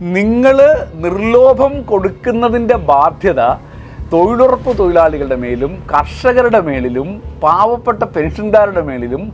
നിങ്ങൾ നിർലോഭം കൊടുക്കുന്നതിന്റെ ബാധ്യത തൊഴിലുറപ്പ് തൊഴിലാളികളുടെ മേലും കർഷകരുടെ മേലിലും പാവപ്പെട്ട പെൻഷൻകാരുടെ മേലിലും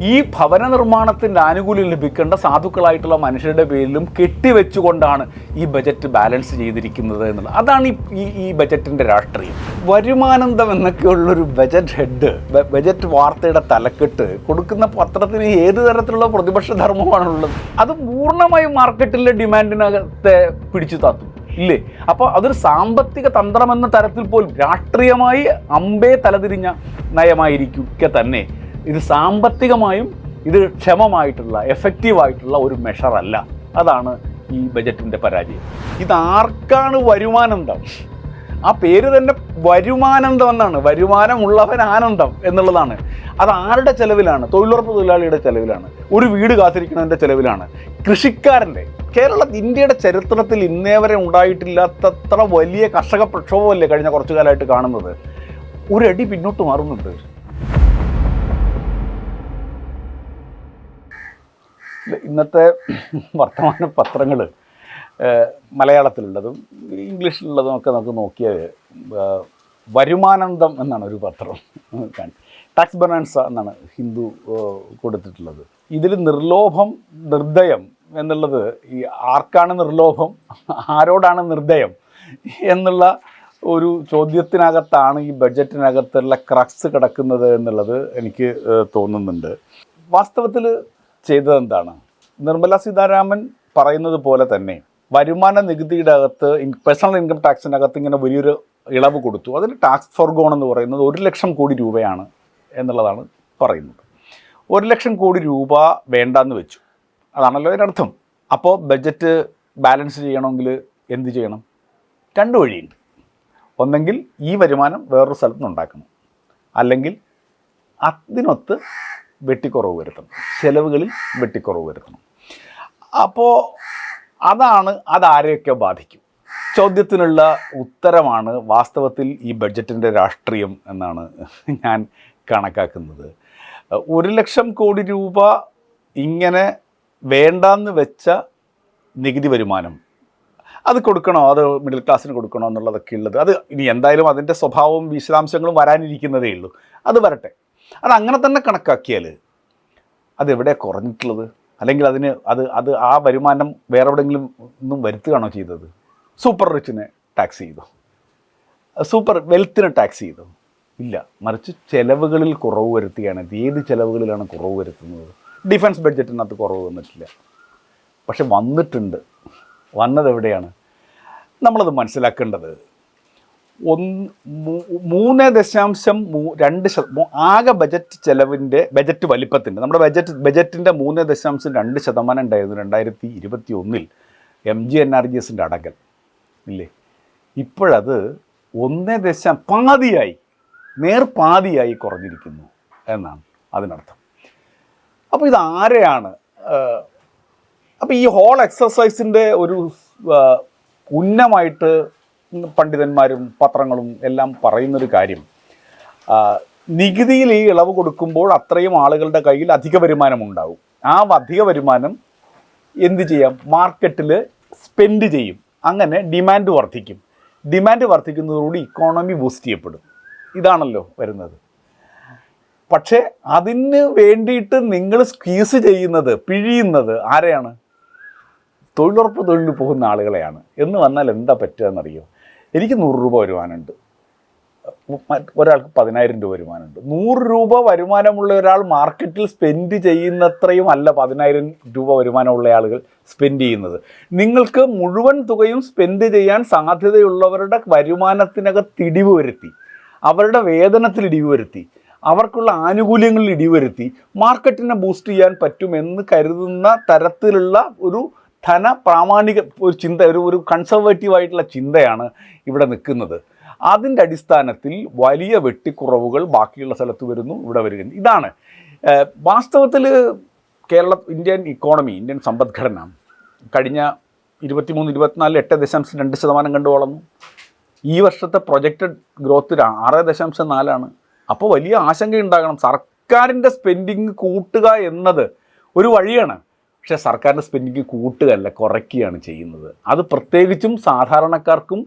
ഈ ഭവന നിർമ്മാണത്തിന്റെ ആനുകൂല്യം ലഭിക്കേണ്ട സാധുക്കളായിട്ടുള്ള മനുഷ്യരുടെ പേരിലും കെട്ടിവെച്ചുകൊണ്ടാണ് ഈ ബജറ്റ് ബാലൻസ് ചെയ്തിരിക്കുന്നത് എന്നുള്ളത്. അതാണ് ഈ ഈ ബജറ്റിന്റെ രാഷ്ട്രീയം. വരുമാനന്തം എന്നൊക്കെയുള്ളൊരു ബജറ്റ് ഹെഡ് ബജറ്റ് വാർത്തയുടെ തലക്കെട്ട് കൊടുക്കുന്ന പത്രത്തിന് ഏത് തരത്തിലുള്ള പ്രതിപക്ഷ ധർമ്മമാണുള്ളത്? അത് പൂർണമായും മാർക്കറ്റിലെ ഡിമാൻഡിനകത്തെ പിടിച്ചു താത്തും. ഇല്ലേ? അപ്പോൾ അതൊരു സാമ്പത്തിക തന്ത്രം എന്ന തരത്തിൽ പോലും രാഷ്ട്രീയമായി അമ്പേ തലതിരിഞ്ഞ നയമായിരിക്കുക തന്നെ. ഇത് സാമ്പത്തികമായും ഇത് ക്ഷമമായിട്ടുള്ള എഫക്റ്റീവായിട്ടുള്ള ഒരു മെഷറല്ല അതാണ് ഈ ബജറ്റിന്റെ പരാജയം. ഇത് ആർക്കാണ് വരുമാനന്തം? ആ പേര് തന്നെ വരുമാനന്തം എന്നാണ്. വരുമാനമുള്ളവൻ ആനന്ദം എന്നുള്ളതാണ്. അത് ആരുടെ ചെലവിലാണ്? തൊഴിലുറപ്പ് തൊഴിലാളിയുടെ ചെലവിലാണ്. ഒരു വീട് കാത്തിരിക്കുന്നതിന്റെ ചെലവിലാണ്. കൃഷിക്കാരന്റെ കേരള ഇന്ത്യയുടെ ചരിത്രത്തിൽ ഇന്നേ വരെ ഉണ്ടായിട്ടില്ലാത്തത്ര വലിയ കർഷക പ്രക്ഷോഭമല്ലേ കഴിഞ്ഞ കുറച്ചു കാലമായിട്ട് കാണുന്നത്? ഒരടി പിന്നോട്ട് മാറുന്നുണ്ട്. ഇന്നത്തെ വർത്തമാന പത്രങ്ങൾ മലയാളത്തിലുള്ളതും ഇംഗ്ലീഷിലുള്ളതും ഒക്കെ നമുക്ക് നോക്കിയാൽ വരുമാനന്തം എന്നാണ് ഒരു പത്രം. ടാക്സ് ബനാൻസ എന്നാണ് ഹിന്ദു കൊടുത്തിട്ടുള്ളത്. ഇതിൽ നിർലോഭം നിർദ്ദയം എന്നുള്ളത് ഈ ആർക്കാണ് നിർലോഭം ആരോടാണ് നിർദ്ദയം എന്നുള്ള ഒരു ചോദ്യത്തിനകത്താണ് ഈ ബഡ്ജറ്റിനകത്തുള്ള ക്രക്സ് കിടക്കുന്നത് എന്നുള്ളത് എനിക്ക് തോന്നുന്നുണ്ട്. വാസ്തവത്തിൽ ചെയ്തത് എന്താണ് നിർമ്മല സീതാരാമൻ പറയുന്നത് പോലെ തന്നെ വരുമാന നികുതിയുടെ അകത്ത് പേഴ്സണൽ ഇൻകം ടാക്സിനകത്ത് ഇങ്ങനെ വലിയൊരു ഇളവ് കൊടുത്തു. അതിന് ടാക്സ് ഫോർഗോൺ എന്ന് പറയുന്നത് ഒരു ലക്ഷം കോടി രൂപയാണ് എന്നുള്ളതാണ് പറയുന്നത്. ഒരു ലക്ഷം കോടി രൂപ വേണ്ടെന്ന് വെച്ചു. അതാണല്ലോ അതിനർത്ഥം. അപ്പോൾ ബഡ്ജറ്റ് ബാലൻസ് ചെയ്യണമെങ്കിൽ എന്ത് ചെയ്യണം? രണ്ട് വഴിയുണ്ട്. ഒന്നെങ്കിൽ ഈ വരുമാനം വേറൊരു സ്ഥലത്ത് നിന്ന് ഉണ്ടാക്കണം. അല്ലെങ്കിൽ അതിനൊത്ത് വെട്ടിക്കുറവ് വരുത്തണം. ചിലവുകളിൽ വെട്ടിക്കുറവ് വരുത്തണം. അപ്പോൾ അതാണ് അതാരെയൊക്കെ ബാധിക്കും? ചോദ്യത്തിനുള്ള ഉത്തരമാണ് വാസ്തവത്തിൽ ഈ ബഡ്ജറ്റിന്റെ രാഷ്ട്രീയം എന്നാണ് ഞാൻ കണക്കാക്കുന്നത്. ഒരു ലക്ഷം കോടി രൂപ ഇങ്ങനെ വേണ്ടാന്ന് വെച്ച നികുതി വരുമാനം അത് കൊടുക്കണോ? അത് മിഡിൽ ക്ലാസ്സിന് കൊടുക്കണോ എന്നുള്ളതൊക്കെ ഉള്ളത് അത് ഇനി എന്തായാലും അതിന്റെ സ്വഭാവവും വിശദാംശങ്ങളും വരാനിരിക്കുന്നതേ ഉള്ളൂ. അത് വരട്ടെ. അത് അങ്ങനെ തന്നെ കണക്കാക്കിയാൽ അതെവിടെ കുറഞ്ഞിട്ടുള്ളത്? അല്ലെങ്കിൽ അതിന് അത് അത് ആ വരുമാനം വേറെ എവിടെയെങ്കിലും ഒന്നും വരുത്തുകയാണോ ചെയ്തത്? സൂപ്പർ റിച്ചിനെ ടാക്സ് ചെയ്തു? സൂപ്പർ വെൽത്തിനെ ടാക്സ് ചെയ്തു? ഇല്ല. മറിച്ച് ചിലവുകളിൽ കുറവ് വരുത്തുകയാണ്. ഏത് ചിലവുകളിലാണ് കുറവ് വരുത്തുന്നത്? ഡിഫൻസ് ബഡ്ജറ്റിനകത്ത് കുറവ് വന്നിട്ടില്ല. പക്ഷെ വന്നിട്ടുണ്ട്. വന്നത് എവിടെയാണ്? നമ്മളത് മനസ്സിലാക്കേണ്ടത് ഒന്ന് മൂന്ന് ദശാംശം മൂ രണ്ട് ആകെ ബജറ്റ് ചെലവിന്റെ ബജറ്റ് വലിപ്പത്തിന്റെ നമ്മുടെ ബജറ്റ് ബജറ്റിന്റെ മൂന്ന് ദശാംശം രണ്ട് ശതമാനം ഉണ്ടായിരുന്നു രണ്ടായിരത്തി ഇരുപത്തി ഒന്നിൽ M G N R G എസിന്റെ അടങ്കൽ ഇല്ലേ? ഇപ്പോഴത് ഒന്ന് ദശാം പാതിയായി നേർപാതിയായി കുറഞ്ഞിരിക്കുന്നു എന്നാണ് അതിനർത്ഥം. അപ്പോൾ ഇത് ആരെയാണ് അപ്പോൾ ഈ ഹോൾ എക്സസൈസിന്റെ ഒരു ഉന്നമായിട്ട് പണ്ഡിതന്മാരും പത്രങ്ങളും എല്ലാം പറയുന്നൊരു കാര്യം. നികുതിയിൽ ഈ ഇളവ് കൊടുക്കുമ്പോൾ അത്രയും ആളുകളുടെ കയ്യിൽ അധിക വരുമാനം ഉണ്ടാവും. ആ അധിക വരുമാനം എന്ത് ചെയ്യാം? മാർക്കറ്റിൽ സ്പെൻഡ് ചെയ്യും. അങ്ങനെ ഡിമാൻഡ് വർദ്ധിക്കും. ഡിമാൻഡ് വർദ്ധിക്കുന്നതോടുകൂടി ഇക്കോണമി ബൂസ്റ്റ് ചെയ്യപ്പെടും. ഇതാണല്ലോ വരുന്നത്. പക്ഷേ അതിന് വേണ്ടിയിട്ട് നിങ്ങൾ സ്ക്വീസ് ചെയ്യുന്നത് പിഴിയുന്നത് ആരെയാണ്? തൊഴിലുറപ്പ് തൊഴിലിൽ പോകുന്ന ആളുകളെയാണ്. എന്ന് വന്നാൽ എന്താ പറ്റുക എന്നറിയോ? എനിക്ക് നൂറ് രൂപ വരുമാനമുണ്ട്. ഒരാൾക്ക് പതിനായിരം രൂപ വരുമാനമുണ്ട്. നൂറ് രൂപ വരുമാനമുള്ള ഒരാൾ മാർക്കറ്റിൽ സ്പെൻഡ് ചെയ്യുന്നത്രയും അല്ല പതിനായിരം രൂപ വരുമാനമുള്ള ആളുകൾ സ്പെൻഡ് ചെയ്യുന്നത്. നിങ്ങൾക്ക് മുഴുവൻ തുകയും സ്പെൻഡ് ചെയ്യാൻ സാധ്യതയുള്ളവരുടെ വരുമാനത്തിനകത്ത് ഇടിവ് വരുത്തി അവരുടെ വേതനത്തിൽ ഇടിവ് വരുത്തി അവർക്കുള്ള ആനുകൂല്യങ്ങളിൽ ഇടിവ് വരുത്തി മാർക്കറ്റിനെ ബൂസ്റ്റ് ചെയ്യാൻ പറ്റുമെന്ന് കരുതുന്ന തരത്തിലുള്ള ഒരു ധന പ്രാമാണിക ഒരു ചിന്ത ഒരു ഒരു കൺസർവേറ്റീവ് ആയിട്ടുള്ള ചിന്തയാണ് ഇവിടെ നിൽക്കുന്നത്. അതിന്റെ അടിസ്ഥാനത്തിൽ വലിയ വെട്ടിക്കുറവുകൾ ബാക്കിയുള്ള സ്ഥലത്ത് വരുന്നു ഇവിടെ വരികയും ഇതാണ് വാസ്തവത്തിൽ കേരള ഇന്ത്യൻ ഇക്കോണമി ഇന്ത്യൻ സമ്പദ്ഘടന കഴിഞ്ഞ ഇരുപത്തിമൂന്ന് ഇരുപത്തിനാല് എട്ട് ദശാംശം രണ്ട് ശതമാനം കണ്ടു വളർന്നു. ഈ വർഷത്തെ പ്രൊജക്റ്റഡ് ഗ്രോത്ത് ആറ് ദശാംശം നാലാണ്. അപ്പോൾ വലിയ ആശങ്കയുണ്ടാകണം സർക്കാരിന്റെ സ്പെൻഡിങ് കൂട്ടുക എന്നത് ഒരു വഴിയാണ്. പക്ഷേ സർക്കാരിന്റെ സ്പെൻഡിങ് കൂട്ടുകയല്ല കുറയ്ക്കുകയാണ് ചെയ്യുന്നത്. അത് പ്രത്യേകിച്ചും സാധാരണക്കാർക്കും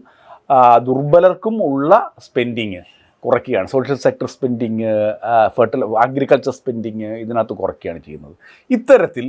ദുർബലർക്കും ഉള്ള spending കുറയ്ക്കുകയാണ്. Social sector spending fertile agriculture spending ഇതിനകത്ത് കുറയ്ക്കുകയാണ് ചെയ്യുന്നത്. ഇത്തരത്തിൽ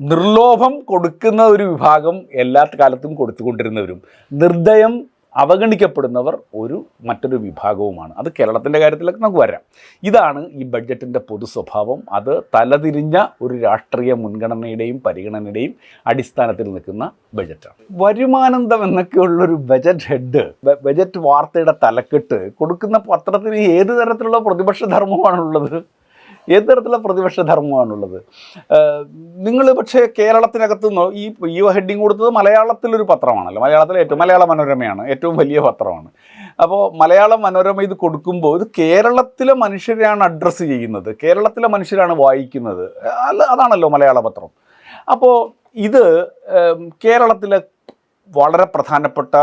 നിർലോഭം കൊടുക്കുന്ന ഒരു വിഭാഗം എല്ലാ കാലത്തും കൊടുത്തുകൊണ്ടിരുന്നവരും നിർദ്ദയം അവഗണിക്കപ്പെടുന്നവർ ഒരു മറ്റൊരു വിഭാഗവുമാണ്. അത് കേരളത്തിന്റെ കാര്യത്തിലൊക്കെ നമുക്ക് വരാം. ഇതാണ് ഈ ബഡ്ജറ്റിന്റെ പൊതു സ്വഭാവം. അത് തലതിരിഞ്ഞ ഒരു രാഷ്ട്രീയ മുൻഗണനയുടെയും പരിഗണനയുടെയും അടിസ്ഥാനത്തിൽ നിൽക്കുന്ന ബജറ്റാണ് വരുമാനന്തം എന്നൊക്കെയുള്ളൊരു ബജറ്റ് ഹെഡ് ബജറ്റ് വാർത്തയുടെ തലക്കെട്ട് കൊടുക്കുന്ന പത്രത്തിന് ഏത് തരത്തിലുള്ള പ്രതിപക്ഷ ധർമ്മമാണുള്ളത്? ഏത് തരത്തിലുള്ള പ്രതിപക്ഷ ധർമ്മമാണുള്ളത്? നിങ്ങൾ പക്ഷേ കേരളത്തിനകത്ത് ഈ ഈ ഹെഡിങ് കൊടുത്തത് മലയാളത്തിലൊരു പത്രമാണല്ലോ. മലയാളത്തിലെ ഏറ്റവും മലയാള മനോരമയാണ് ഏറ്റവും വലിയ പത്രമാണ്. അപ്പോൾ മലയാള മനോരമ ഇത് കൊടുക്കുമ്പോൾ ഇത് കേരളത്തിലെ മനുഷ്യരെയാണ് അഡ്രസ്സ് ചെയ്യുന്നത്. കേരളത്തിലെ മനുഷ്യരാണ് വായിക്കുന്നത്. അല്ല അതാണല്ലോ മലയാള പത്രം. അപ്പോൾ ഇത് കേരളത്തിലെ വളരെ പ്രധാനപ്പെട്ട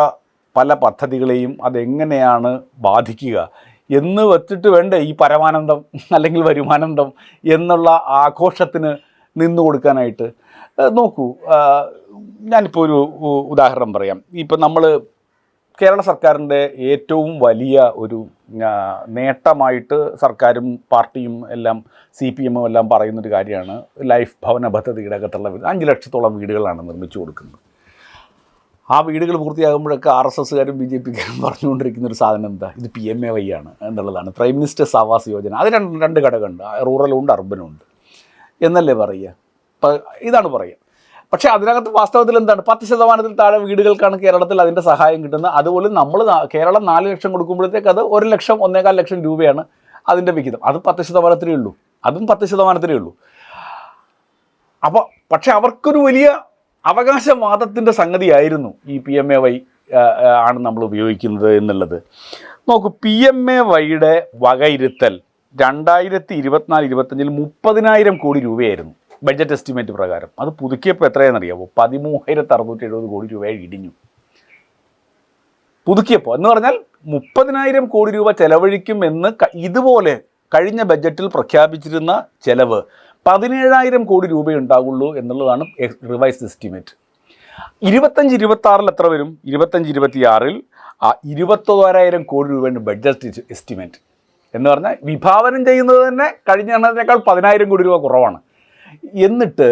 പല പദ്ധതികളെയും അതെങ്ങനെയാണ് ബാധിക്കുക? എന്ന് വെച്ചിട്ട് വേണ്ടേ ഈ പരമാനന്ദം അല്ലെങ്കിൽ വരുമാനന്ദം എന്നുള്ള ആഘോഷത്തിന് നിന്നു കൊടുക്കാനായിട്ട്? നോക്കൂ ഞാനിപ്പോൾ ഒരു ഉദാഹരണം പറയാം. ഇപ്പം നമ്മൾ കേരള സർക്കാരിന്റെ ഏറ്റവും വലിയ ഒരു നേട്ടമായിട്ട് സർക്കാരും പാർട്ടിയും എല്ലാം സി പി എമ്മും എല്ലാം പറയുന്നൊരു കാര്യമാണ് ലൈഫ് ഭവന പദ്ധതിയുടെ അകത്തുള്ള അഞ്ച് ലക്ഷത്തോളം വീടുകളാണ് നിർമ്മിച്ചു കൊടുക്കുന്നത്. ആ വീടുകൾ പൂർത്തിയാകുമ്പോഴൊക്കെ ആർ എസ് എസ്സുകാരും ബി ജെ പിക്കാരും പറഞ്ഞുകൊണ്ടിരിക്കുന്ന ഒരു സാധനം എന്താ? ഇത് പി എം എ വൈ ആണ് എന്നുള്ളതാണ്. പ്രൈം മിനിസ്റ്റേഴ്സ് ആവാസ് യോജന അത് രണ്ട് രണ്ട് ഘടകമുണ്ട്. റൂറലും ഉണ്ട് അർബനും ഉണ്ട്. എന്നല്ലേ പറയുക? ഇതാണ് പറയുക. പക്ഷേ അതിനകത്ത് വാസ്തവത്തിൽ എന്താണ്? പത്ത് ശതമാനത്തിൽ താഴെ വീടുകൾക്കാണ് കേരളത്തിൽ അതിന്റെ സഹായം കിട്ടുന്നത്. അതുപോലെ നമ്മൾ കേരളം നാല് ലക്ഷം കൊടുക്കുമ്പോഴത്തേക്ക് അത് ഒരു ലക്ഷം ഒന്നേകാൽ ലക്ഷം രൂപയാണ് അതിന്റെ വിഹിതം. അത് പത്ത് ശതമാനത്തിലേ ഉള്ളൂ. അതും പത്ത് ശതമാനത്തിലേ ഉള്ളൂ. അപ്പോൾ പക്ഷേ അവർക്കൊരു വലിയ അവകാശവാദത്തിന്റെ സംഗതിയായിരുന്നു ഈ പി എം എ വൈ ആണ് നമ്മൾ ഉപയോഗിക്കുന്നത് എന്നുള്ളത്. നോക്കൂ പി എം എ വൈയുടെ വകയിരുത്തൽ രണ്ടായിരത്തി ഇരുപത്തിനാല് ഇരുപത്തഞ്ചിൽ മുപ്പതിനായിരം കോടി രൂപയായിരുന്നു ബഡ്ജറ്റ് എസ്റ്റിമേറ്റ് പ്രകാരം. അത് പുതുക്കിയപ്പോൾ എത്രയാണെന്നറിയാമോ പതിമൂവായിരത്തി അറുന്നൂറ്റി എഴുപത് കോടി രൂപയായി ഇടിഞ്ഞു. പുതുക്കിയപ്പോൾ എന്ന് പറഞ്ഞാൽ മുപ്പതിനായിരം കോടി രൂപ ചെലവഴിക്കും എന്ന് ഇതുപോലെ കഴിഞ്ഞ ബഡ്ജറ്റിൽ പ്രഖ്യാപിച്ചിരുന്ന ചെലവ് പതിനേഴായിരം കോടി രൂപ ഉണ്ടാകുള്ളൂ എന്നുള്ളതാണ് റിവൈസ്ഡ് എസ്റ്റിമേറ്റ്. ഇരുപത്തഞ്ച് ഇരുപത്തി ആറിൽ എത്ര വരും? ഇരുപത്തഞ്ച് ഇരുപത്തിയാറിൽ ആ ഇരുപത്തോരായിരം കോടി രൂപയുടെ ബഡ്ജറ്റ് എസ്റ്റിമേറ്റ്. എന്ന് പറഞ്ഞാൽ വിഭാവനം ചെയ്യുന്നത് തന്നെ കഴിഞ്ഞ എണ്ണത്തിനേക്കാൾ പതിനായിരം കോടി രൂപ കുറവാണ്. എന്നിട്ട്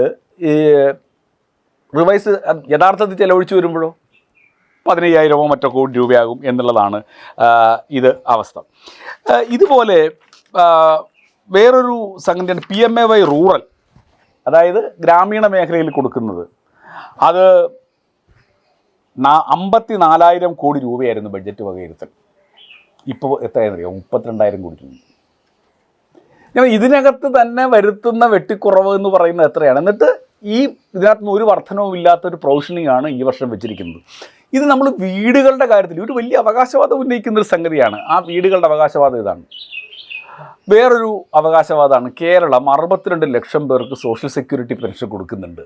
റിവൈസ് യഥാർത്ഥത്തിൽ ചെലവഴിച്ചു വരുമ്പോഴോ? പതിനയ്യായിരമോ മറ്റോ കോടി രൂപയാകും എന്നുള്ളതാണ് ഇത് അവസ്ഥ. ഇതുപോലെ വേറൊരു സംഗതിയാണ് P M A Y rural അതായത് ഗ്രാമീണ മേഖലയിൽ കൊടുക്കുന്നത്. അത് അമ്പത്തി നാലായിരം കോടി രൂപയായിരുന്നു ബഡ്ജറ്റ് വകയിരുത്തൽ. ഇപ്പോൾ എത്രയാണെന്നറിയോ? മുപ്പത്തിരണ്ടായിരം കോടി രൂപ. ഇതിനകത്ത് തന്നെ വരുത്തുന്ന വെട്ടിക്കുറവ് എന്ന് പറയുന്നത് എത്രയാണ്? എന്നിട്ട് ഈ ഇതിനകത്ത് നിന്ന് ഒരു വർധനവും ഇല്ലാത്തൊരു പ്രൊവിഷനിങ് ആണ് ഈ വർഷം വെച്ചിരിക്കുന്നത്. ഇത് നമ്മൾ വീടുകളുടെ കാര്യത്തിൽ ഒരു വലിയ അവകാശവാദം ഉന്നയിക്കുന്ന ഒരു സംഗതിയാണ്. ആ വീടുകളുടെ അവകാശവാദം ഇതാണ്. വേറൊരു അവകാശവാദമാണ്. കേരളം അറുപത്തിരണ്ട് ലക്ഷം പേർക്ക് സോഷ്യൽ സെക്യൂരിറ്റി പെൻഷൻ കൊടുക്കുന്നുണ്ട്.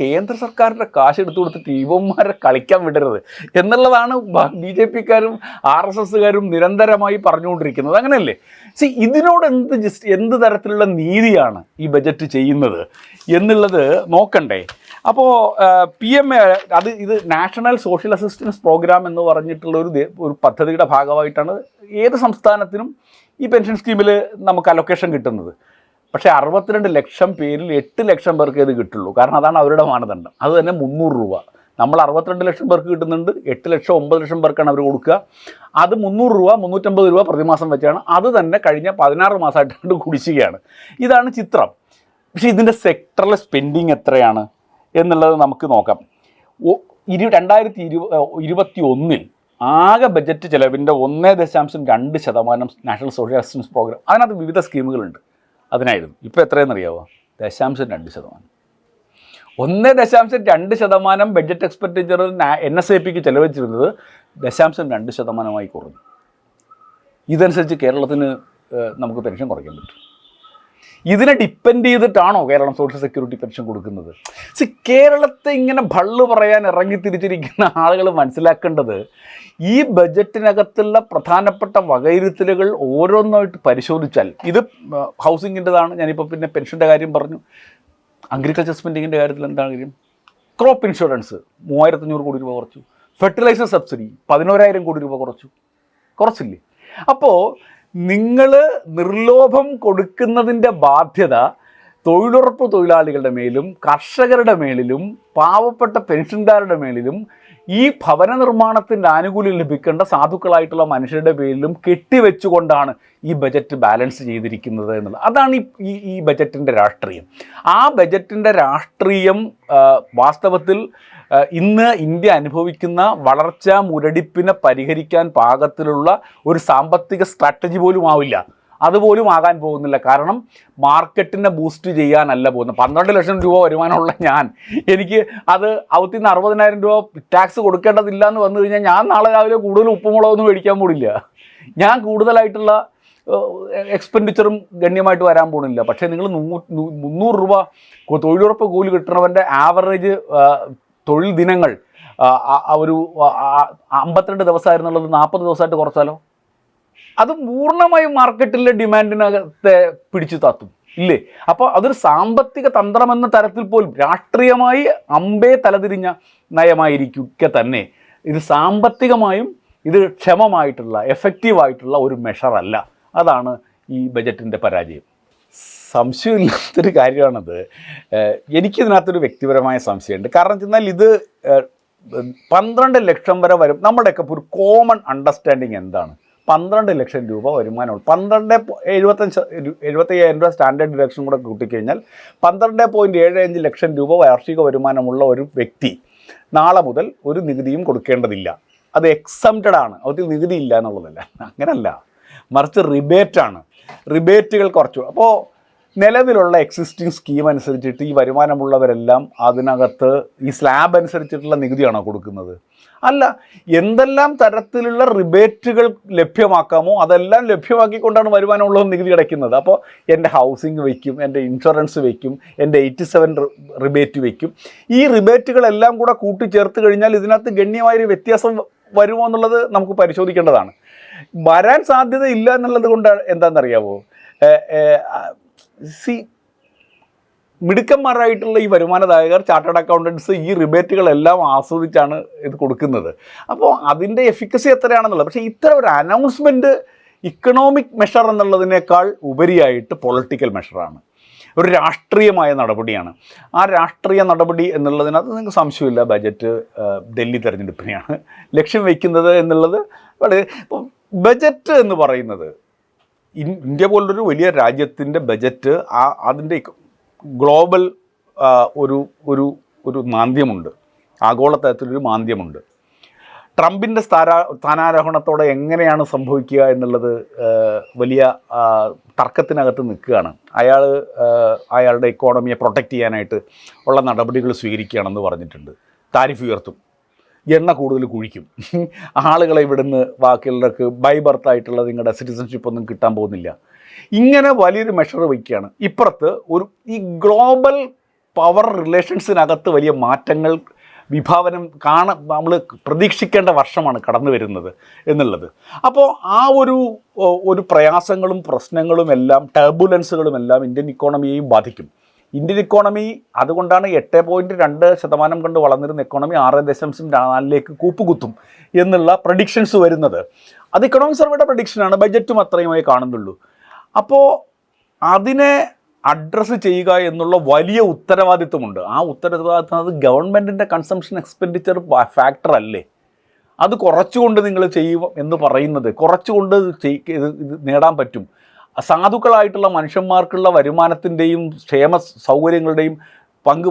കേന്ദ്ര സർക്കാരിന്റെ കാശ് എടുത്തു കൊടുത്തിട്ട് യുവന്മാരെ കളിക്കാൻ വിടരുത് എന്നുള്ളതാണ് ബി ജെ പിക്കാരും ആർ എസ് എസ്സുകാരും നിരന്തരമായി പറഞ്ഞുകൊണ്ടിരിക്കുന്നത്. അങ്ങനെയല്ലേ? സി ഇതിനോട് എന്ത് ജസ്റ്റ് എന്ത് തരത്തിലുള്ള നീതിയാണ് ഈ ബജറ്റ് ചെയ്യുന്നത് എന്നുള്ളത് നോക്കണ്ടേ. അപ്പോൾ പി എം എ അത് ഇത് നാഷണൽ സോഷ്യൽ അസിസ്റ്റൻസ് പ്രോഗ്രാം എന്ന് പറഞ്ഞിട്ടുള്ള ഒരു ഒരു പദ്ധതിയുടെ ഭാഗമായിട്ടാണ് ഏത് സംസ്ഥാനത്തിനും ഈ പെൻഷൻ സ്കീമിൽ നമുക്ക് അലൊക്കേഷൻ കിട്ടുന്നത്. പക്ഷേ അറുപത്തിരണ്ട് ലക്ഷം പേരിൽ എട്ട് ലക്ഷം പേർക്ക് ഇത് കിട്ടുള്ളൂ. കാരണം അതാണ് അവരുടെ മാനദണ്ഡം. അത് തന്നെ മുന്നൂറ് രൂപ. നമ്മൾ അറുപത്തിരണ്ട് ലക്ഷം പേർക്ക് കിട്ടുന്നുണ്ട്. എട്ട് ലക്ഷം ഒമ്പത് ലക്ഷം പേർക്കാണ് അവർ കൊടുക്കുക. അത് മുന്നൂറ് രൂപ മുന്നൂറ്റമ്പത് രൂപ പ്രതിമാസം വെച്ചാണ്. അത് തന്നെ കഴിഞ്ഞ പതിനാറ് മാസമായിട്ട് കുടിശ്ശികയാണ്. ഇതാണ് ചിത്രം. പക്ഷേ ഇതിന്റെ സെക്ടറിലെ സ്പെൻഡിങ് എത്രയാണ് എന്നുള്ളത് നമുക്ക് നോക്കാം. ഇരു രണ്ടായിരത്തി ഇരു ഇരുപത്തി ഒന്നിൽ ആകെ ബജറ്റ് ചിലവിന്റെ ഒന്നേ ദശാംശം രണ്ട് ശതമാനം നാഷണൽ സോഷ്യൽ അസിസ്റ്റൻസ് പ്രോഗ്രാം അതിനകത്ത് വിവിധ സ്കീമുകളുണ്ട്. അതിനായിരുന്നു. ഇപ്പോൾ എത്രയെന്നറിയാവോ ദശാംശം രണ്ട് ശതമാനം. ഒന്നേ ദശാംശം രണ്ട് ശതമാനം budget expenditure N S I പിക്ക് ചെലവഴിച്ചിരുന്നത് ദശാംശം രണ്ട് ശതമാനമായി കുറഞ്ഞു. ഇതനുസരിച്ച് കേരളത്തിന് നമുക്ക് പെൻഷൻ കുറയ്ക്കാൻ പറ്റും. ഇതിനെ ഡിപ്പെൻഡ് ചെയ്തിട്ടാണോ കേരളം സോഷ്യൽ സെക്യൂരിറ്റി പെൻഷൻ കൊടുക്കുന്നത്? സി കേരളത്തെ ഇങ്ങനെ ഭള്ളു പറയാൻ ഇറങ്ങി തിരിച്ചിരിക്കുന്ന ആളുകൾ മനസ്സിലാക്കേണ്ടത് ഈ ബജറ്റിനകത്തുള്ള പ്രധാനപ്പെട്ട വകയിരുത്തലുകൾ ഓരോന്നായിട്ട് പരിശോധിച്ചാൽ ഇത് ഹൗസിങ്ങിന്റെതാണ്. ഞാനിപ്പോൾ പിന്നെ പെൻഷന്റെ കാര്യം പറഞ്ഞു. അഗ്രികൾച്ചർ സ്പെൻഡിങ്ങിന്റെ കാര്യത്തിൽ എന്താണ് കാര്യം? ക്രോപ്പ് ഇൻഷുറൻസ് മൂവായിരത്തഞ്ഞൂറ് കോടി രൂപ കുറച്ചു. ഫെർട്ടിലൈസർ സബ്സിഡി പതിനോരായിരം കോടി രൂപ കുറച്ചു. കുറച്ചില്ലേ? അപ്പോൾ നിങ്ങൾ നിർലോഭം കൊടുക്കുന്നതിന്റെ ബാധ്യത തൊഴിലുറപ്പ് തൊഴിലാളികളുടെ മേലും കർഷകരുടെ മേലിലും പാവപ്പെട്ട പെൻഷൻകാരുടെ മേലിലും ഈ ഭവന നിർമ്മാണത്തിന്റെ ആനുകൂല്യം ലഭിക്കേണ്ട സാധുക്കളായിട്ടുള്ള മനുഷ്യരുടെ പേരിലും കെട്ടിവെച്ചുകൊണ്ടാണ് ഈ ബജറ്റ് ബാലൻസ് ചെയ്തിരിക്കുന്നത് എന്നുള്ളത്. അതാണ് ഈ ഈ ബജറ്റിന്റെ രാഷ്ട്രീയം. ആ ബജറ്റിന്റെ രാഷ്ട്രീയം വാസ്തവത്തിൽ ഇന്ന് ഇന്ത്യ അനുഭവിക്കുന്ന വളർച്ചാ മുരടിപ്പിനെ പരിഹരിക്കാൻ പാകത്തിലുള്ള ഒരു സാമ്പത്തിക സ്ട്രാറ്റജി പോലും ആവില്ല. അതുപോലും ആകാൻ പോകുന്നില്ല. കാരണം മാർക്കറ്റിനെ ബൂസ്റ്റ് ചെയ്യാനല്ല പോകുന്നത്. പന്ത്രണ്ട് ലക്ഷം രൂപ വരുമാനമുള്ള ഞാൻ. എനിക്ക് അത് അവത്തിൽ നിന്ന് അറുപതിനായിരം രൂപ ടാക്സ് കൊടുക്കേണ്ടതില്ല എന്ന് വന്നു കഴിഞ്ഞാൽ ഞാൻ നാളെ രാവിലെ കൂടുതൽ ഉപ്പുമുളകൊന്നും മേടിക്കാൻ പോടില്ല ഞാൻ കൂടുതലായിട്ടുള്ള എക്സ്പെൻഡിച്ചറും ഗണ്യമായിട്ട് വരാൻ പോകുന്നില്ല പക്ഷേ നിങ്ങൾ മുന്നൂറ് രൂപ തൊഴിലുറപ്പ് കൂലി കിട്ടുന്നവന്റെ ആവറേജ് തൊഴിൽ ദിനങ്ങൾ ഒരു അമ്പത്തിരണ്ട് ദിവസമായിരുന്നുള്ളത് നാൽപ്പത് ദിവസമായിട്ട് കുറച്ചാലോ? അത് പൂർണമായും മാർക്കറ്റിലെ ഡിമാൻഡിനകത്തെ പിടിച്ചു താത്തും. ഇല്ലേ? അപ്പോൾ അതൊരു സാമ്പത്തിക തന്ത്രം എന്ന തരത്തിൽ പോലും രാഷ്ട്രീയമായി അമ്പേ തലതിരിഞ്ഞ നയമായിരിക്കുക തന്നെ ഇത് സാമ്പത്തികമായും ഇത് ക്ഷമമായിട്ടുള്ള എഫക്റ്റീവായിട്ടുള്ള ഒരു മെഷറല്ല. അതാണ് ഈ ബജറ്റിന്റെ പരാജയം. സംശയമില്ലാത്തൊരു കാര്യമാണത്. എനിക്കിതിനകത്തൊരു വ്യക്തിപരമായ സംശയമുണ്ട്. കാരണം വെച്ചാൽ ഇത് പന്ത്രണ്ട് ലക്ഷം വരെ വരും. നമ്മുടെയൊക്കെ ഒരു കോമൺ അണ്ടർസ്റ്റാൻഡിങ് എന്താണ്? പന്ത്രണ്ട് ലക്ഷം രൂപ വരുമാനമുള്ളൂ. പന്ത്രണ്ട് എഴുപത്തഞ്ച് എഴുപത്തയ്യായിരം രൂപ സ്റ്റാൻഡേർഡ് ഡിഡക്ഷൻ കൂടെ കൂട്ടിക്കഴിഞ്ഞാൽ പന്ത്രണ്ട് പോയിന്റ് ഏഴ് അഞ്ച് ലക്ഷം രൂപ വാർഷിക വരുമാനമുള്ള ഒരു വ്യക്തി നാളെ മുതൽ ഒരു നികുതിയും കൊടുക്കേണ്ടതില്ല. അത് എക്സംറ്റഡ് ആണ്. അതിൽ നികുതി ഇല്ല എന്നുള്ളതല്ല. അങ്ങനല്ല. മറിച്ച് റിബേറ്റാണ് റിബേറ്റുകൾ കുറച്ചു. അപ്പോൾ നിലവിലുള്ള എക്സിസ്റ്റിംഗ് സ്കീം അനുസരിച്ചിട്ട് ഈ വരുമാനമുള്ളവരെല്ലാം അതിനകത്ത് ഈ സ്ലാബ് അനുസരിച്ചിട്ടുള്ള നികുതിയാണോ കൊടുക്കുന്നത്? അല്ല എന്തെല്ലാം തരത്തിലുള്ള റിബേറ്റുകൾ ലഭ്യമാക്കാമോ അതെല്ലാം ലഭ്യമാക്കിക്കൊണ്ടാണ് വരുമാനമുള്ളതും നികുതി അടയ്ക്കുന്നത്. അപ്പോൾ എന്റെ ഹൗസിംഗ് വയ്ക്കും എന്റെ ഇൻഷുറൻസ് വയ്ക്കും എന്റെ എയ്റ്റി സെവൻ റിബേറ്റ് വയ്ക്കും. ഈ റിബേറ്റുകളെല്ലാം കൂടെ കൂട്ടിച്ചേർത്ത് കഴിഞ്ഞാൽ ഇതിനകത്ത് ഗണ്യമായൊരു വ്യത്യാസം വരുമോ എന്നുള്ളത് നമുക്ക് പരിശോധിക്കേണ്ടതാണ്. വരാൻ സാധ്യത ഇല്ല എന്നുള്ളത് കൊണ്ട് എന്താണെന്നറിയാവോ? സി മിടുക്കന്മാരായിട്ടുള്ള ഈ വരുമാനദായകർ ചാർട്ടേഡ് അക്കൗണ്ടൻസ് ഈ റിബേറ്റുകളെല്ലാം ആസ്വദിച്ചാണ് ഇത് കൊടുക്കുന്നത്. അപ്പോൾ അതിന്റെ എഫിക്കസി എത്രയാണെന്നുള്ളത്. പക്ഷേ ഇത്ര ഒരു അനൗൺസ്മെന്റ് ഇക്കണോമിക് മെഷർ എന്നുള്ളതിനേക്കാൾ ഉപരിയായിട്ട് പൊളിറ്റിക്കൽ മെഷറാണ് ഒരു രാഷ്ട്രീയമായ നടപടിയാണ്. ആ രാഷ്ട്രീയ നടപടി എന്നുള്ളതിനകത്ത് നിങ്ങൾക്ക് സംശയമില്ല. ബജറ്റ് ഡൽഹി തെരഞ്ഞെടുപ്പിനെയാണ് ലക്ഷ്യം വയ്ക്കുന്നത് എന്നുള്ളത് വളരെ ബജറ്റ് എന്ന് പറയുന്നത് ഇന്ത്യ പോലൊരു വലിയ രാജ്യത്തിന്റെ ബജറ്റ് ആ അതിന്റെ ഗ്ലോബൽ ഒരു ഒരു ഒരു മാന്ദ്യമുണ്ട്. ആഗോളതലത്തിലൊരു മാന്ദ്യമുണ്ട്. ട്രംപിന്റെ സ്ഥാനാ സ്ഥാനാരോഹണത്തോടെ എങ്ങനെയാണ് സംഭവിക്കുക എന്നുള്ളത് വലിയ തർക്കത്തിനകത്ത് നിൽക്കുകയാണ്. അയാൾ അയാളുടെ ഇക്കോണമിയെ പ്രൊട്ടക്റ്റ് ചെയ്യാനായിട്ട് ഉള്ള നടപടികൾ സ്വീകരിക്കുകയാണെന്ന് പറഞ്ഞിട്ടുണ്ട്. താരിഫ് ഉയർത്തും. എണ്ണ കൂടുതൽ കുഴിക്കും. ആളുകളെ ഇവിടുന്ന് ബാക്കിയുള്ളവർക്ക് ബൈ ബർത്ത് ആയിട്ടുള്ള നിങ്ങളുടെ സിറ്റിസൺഷിപ്പ് ഒന്നും കിട്ടാൻ പോകുന്നില്ല. ഇങ്ങനെ വലിയൊരു മെഷർ വയ്ക്കുകയാണ്. ഇപ്പുറത്ത് ഒരു ഈ ഗ്ലോബൽ പവർ റിലേഷൻസിനകത്ത് വലിയ മാറ്റങ്ങൾ വിഭാവനം കാണ നമ്മൾ പ്രതീക്ഷിക്കേണ്ട വർഷമാണ് കടന്നു വരുന്നത് എന്നുള്ളത്. അപ്പോൾ ആ ഒരു ഒരു പ്രയാസങ്ങളും പ്രശ്നങ്ങളും എല്ലാം ടർബുലൻസുകളും എല്ലാം ഇന്ത്യൻ ഇക്കോണമിയെയും ബാധിക്കും. ഇന്ത്യൻ ഇക്കോണമി അതുകൊണ്ടാണ് എട്ട് പോയിന്റ് രണ്ട് ശതമാനം കൊണ്ട് വളർന്നിരുന്ന ഇക്കോണമി ആറ് ദശാംശം നാലിലേക്ക് കൂപ്പുകുത്തും എന്നുള്ള പ്രഡിക്ഷൻസ് വരുന്നത്. അത് ഇക്കണോമിക് സർവേയുടെ പ്രഡിക്ഷനാണ് ബഡ്ജറ്റും അത്രയുമായി കാണുന്നുള്ളൂ. അപ്പോൾ അതിനെ അഡ്രസ്സ് ചെയ്യുക എന്നുള്ള വലിയ ഉത്തരവാദിത്വമുണ്ട്. ആ ഉത്തരവാദിത്വം അത് ഗവൺമെന്റിന്റെ കൺസംഷൻ എക്സ്പെൻഡിച്ചർ ഫാക്ടർ അല്ലേ? അത് കുറച്ചുകൊണ്ട് നിങ്ങൾ ചെയ്യും എന്ന് പറയുന്നത് കുറച്ചുകൊണ്ട് ഇത് നേടാൻ പറ്റും. സാധുക്കളായിട്ടുള്ള മനുഷ്യന്മാർക്കുള്ള വരുമാനത്തിന്റെയും ക്ഷേമ സൗകര്യങ്ങളുടെയും പങ്ക്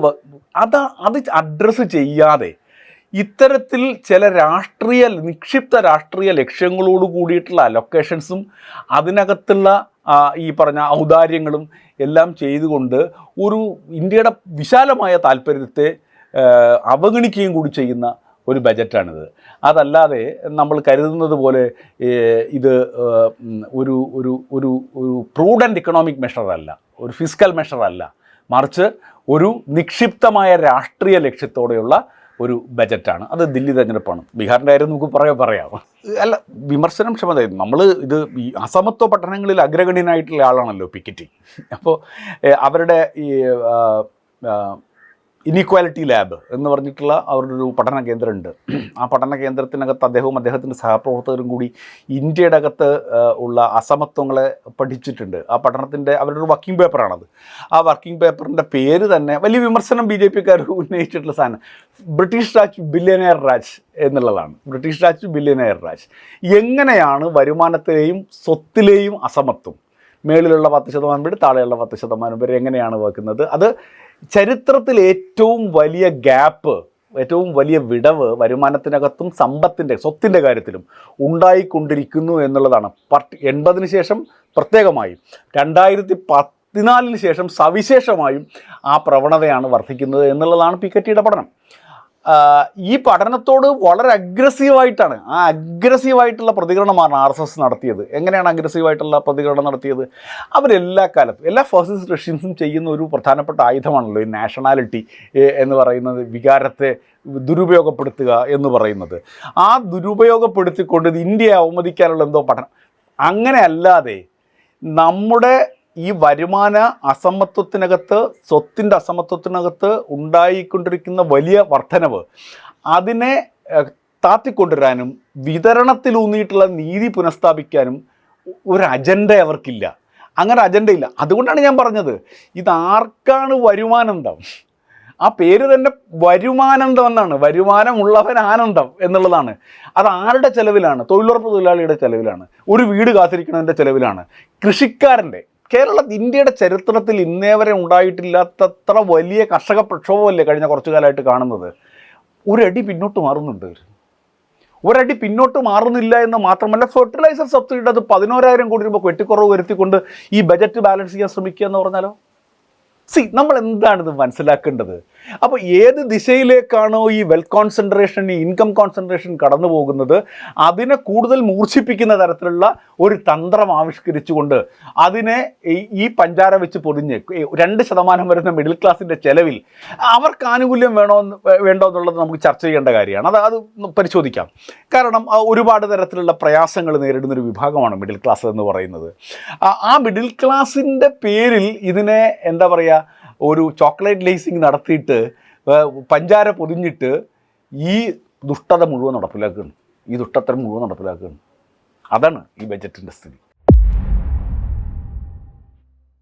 അത് അത് അഡ്രസ്സ് ചെയ്യാതെ ഇത്തരത്തിൽ ചില രാഷ്ട്രീയ നിക്ഷിപ്ത രാഷ്ട്രീയ ലക്ഷ്യങ്ങളോട് കൂടിയിട്ടുള്ള അലൊക്കേഷൻസും അതിനകത്തുള്ള ഈ പറഞ്ഞ ഔദാര്യങ്ങളും എല്ലാം ചെയ്തുകൊണ്ട് ഒരു ഇന്ത്യയുടെ വിശാലമായ താല്പര്യത്തെ അവഗണിക്കുകയും കൂടി ചെയ്യുന്ന ഒരു ബജറ്റാണിത്. അതല്ലാതെ നമ്മൾ കരുതുന്നത് പോലെ ഇത് ഒരു ഒരു ഒരു ഒരു പ്രൂഡന്റ് ഇക്കണോമിക് മെഷറല്ല ഒരു ഫിസിക്കൽ മെഷറല്ല മറിച്ച് ഒരു നിക്ഷിപ്തമായ രാഷ്ട്രീയ ലക്ഷ്യത്തോടെയുള്ള ഒരു ബജറ്റാണ്. അത് ദില്ലി തെരഞ്ഞെടുപ്പാണ്. ബീഹാറിന്റെ കാര്യം നമുക്ക് പറയാം പറയാം. അല്ല വിമർശനം ക്ഷമത നമ്മൾ ഇത് ഈ അസമത്വ പഠനങ്ങളിൽ അഗ്രഗണ്യനായിട്ടുള്ള ആളാണല്ലോ പിക്കറ്റി അപ്പോൾ അവരുടെ ഈ ഇനീക്വാലിറ്റി ലാബ് എന്ന് പറഞ്ഞിട്ടുള്ള അവരുടെ ഒരു പഠന കേന്ദ്രമുണ്ട്. ആ പഠന കേന്ദ്രത്തിനകത്ത് അദ്ദേഹവും അദ്ദേഹത്തിന്റെ സഹപ്രവർത്തകരും കൂടി ഇന്ത്യയുടെ അകത്ത് ഉള്ള അസമത്വങ്ങളെ പഠിച്ചിട്ടുണ്ട്. ആ പഠനത്തിന്റെ അവരുടെ ഒരു വർക്കിംഗ് പേപ്പറാണത് ആ വർക്കിംഗ് പേപ്പറിന്റെ പേര് തന്നെ വലിയ വിമർശനം ബി ജെ പിക്കാർ ഉന്നയിച്ചിട്ടുള്ള സാധനം. ബ്രിട്ടീഷ് രാജ് ബില്യനെയർ രാജ് എന്നുള്ളതാണ്. ബ്രിട്ടീഷ് രാജ് ബില്യനെയർ രാജ് എങ്ങനെയാണ് വരുമാനത്തിലെയും സ്വത്തിലെയും അസമത്വം? മേളിലുള്ള പത്ത് ശതമാനം പേര് താഴെയുള്ള പത്ത് ശതമാനം പേര് എങ്ങനെയാണ് വെക്കുന്നത്? അത് ചരിത്രത്തിൽ ഏറ്റവും വലിയ ഗ്യാപ്പ് ഏറ്റവും വലിയ വിടവ് വരുമാനത്തിനകത്തും സമ്പത്തിന്റെ സ്വത്തിന്റെ കാര്യത്തിലും ഉണ്ടായിക്കൊണ്ടിരിക്കുന്നു എന്നുള്ളതാണ്. പട്ട് എൺപതിന് ശേഷം പ്രത്യേകമായും രണ്ടായിരത്തി പതിനാലിന് ശേഷം സവിശേഷമായും ആ പ്രവണതയാണ് വർദ്ധിക്കുന്നത് എന്നുള്ളതാണ് പിക്കറ്റിയുടെ പഠനം. ഈ പഠനത്തോട് വളരെ അഗ്രസീവായിട്ടാണ് ആ അഗ്രസീവായിട്ടുള്ള പ്രതികരണമാണ് ആർ എസ് എസ് നടത്തിയത്. എങ്ങനെയാണ് അഗ്രസീവായിട്ടുള്ള പ്രതികരണം നടത്തിയത്? അവരെല്ലാ കാലത്തും എല്ലാ ഫാസിസ്റ്റ് റഷ്യൻസും ചെയ്യുന്ന ഒരു പ്രധാനപ്പെട്ട ആയുധമാണല്ലോ ഈ നാഷണാലിറ്റി എന്ന് പറയുന്നത് വികാരത്തെ ദുരുപയോഗപ്പെടുത്തുക എന്ന് പറയുന്നത്. ആ ദുരുപയോഗപ്പെടുത്തിക്കൊണ്ട് ഇന്ത്യയെ അവമതിക്കാനുള്ള എന്തോ പഠനം. അങ്ങനെയല്ലാതെ നമ്മുടെ ഈ വരുമാന അസമത്വത്തിനകത്ത് സ്വത്തിന്റെ അസമത്വത്തിനകത്ത് ഉണ്ടായിക്കൊണ്ടിരിക്കുന്ന വലിയ വർധനവ് അതിനെ താത്തിക്കൊണ്ടുവരാനും വിതരണത്തിലൂന്നിയിട്ടുള്ള നീതി പുനഃസ്ഥാപിക്കാനും ഒരു അജണ്ട അവർക്കില്ല. അങ്ങനെ അജണ്ടയില്ല അതുകൊണ്ടാണ് ഞാൻ പറഞ്ഞത് ഇതാർക്കാണ് വരുമാനന്തം? ആ പേര് തന്നെ വരുമാനന്തം എന്നാണ്. വരുമാനമുള്ളവൻ ആനന്ദം എന്നുള്ളതാണ്. അത് ആരുടെ ചെലവിലാണ്? തൊഴിലുറപ്പ് തൊഴിലാളിയുടെ ചെലവിലാണ്. ഒരു വീട് കാത്തിരിക്കുന്നതിന്റെ ചെലവിലാണ്. കൃഷിക്കാരന്റെ കേരള ഇന്ത്യയുടെ ചരിത്രത്തിൽ ഇന്നേ വരെ ഉണ്ടായിട്ടില്ലാത്തത്ര വലിയ കർഷക പ്രക്ഷോഭമല്ലേ കഴിഞ്ഞ കുറച്ചു കാലമായിട്ട് കാണുന്നത്? ഒരടി പിന്നോട്ട് മാറുന്നുണ്ട്. ഒരടി പിന്നോട്ട് മാറുന്നില്ല എന്ന് മാത്രമല്ല ഫെർട്ടിലൈസർ സബ്സിഡിയുടെ അത് പതിനോരായിരം കോടി രൂപ വെട്ടിക്കുറവ് വരുത്തിക്കൊണ്ട് ഈ ബജറ്റ് ബാലൻസ് ചെയ്യാൻ ശ്രമിക്കുക എന്ന് പറഞ്ഞാലോ? സി നമ്മൾ എന്താണിത് മനസ്സിലാക്കേണ്ടത്? അപ്പോൾ ഏത് ദിശയിലേക്കാണോ ഈ വെൽ കോൺസെൻട്രേഷൻ ഈ ഇൻകം കോൺസെൻട്രേഷൻ കടന്നു പോകുന്നത് അതിനെ കൂടുതൽ മൂർച്ഛിപ്പിക്കുന്ന തരത്തിലുള്ള ഒരു തന്ത്രം ആവിഷ്കരിച്ചുകൊണ്ട് അതിനെ ഈ- പഞ്ചാര വെച്ച് പൊതിഞ്ഞ് രണ്ട് ശതമാനം വരുന്ന മിഡിൽ ക്ലാസിന്റെ ചെലവിൽ അവർക്ക് ആനുകൂല്യം വേണോ വേണ്ടോ എന്നുള്ളത് നമുക്ക് ചർച്ച ചെയ്യേണ്ട കാര്യമാണ്. അത് അത് പരിശോധിക്കാം. കാരണം ഒരുപാട് തരത്തിലുള്ള പ്രയാസങ്ങൾ നേരിടുന്ന ഒരു വിഭാഗമാണ് മിഡിൽ ക്ലാസ് എന്ന് പറയുന്നത്. ആ മിഡിൽ ക്ലാസിന്റെ പേരിൽ ഇതിനെ എന്താ പറയുക ഒരു ചോക്ലേറ്റ് ലേസിങ് നടത്തിയിട്ട് പഞ്ചാര പൊതിഞ്ഞിട്ട് ഈ ദുഷ്ടത മുഴുവൻ നടപ്പിലാക്കുകയാണ്. ഈ ദുഷ്ടത്തരം മുഴുവൻ നടപ്പിലാക്കുകയാണ്. അതാണ് ഈ ബജറ്റിന്റെ സ്ഥിതി.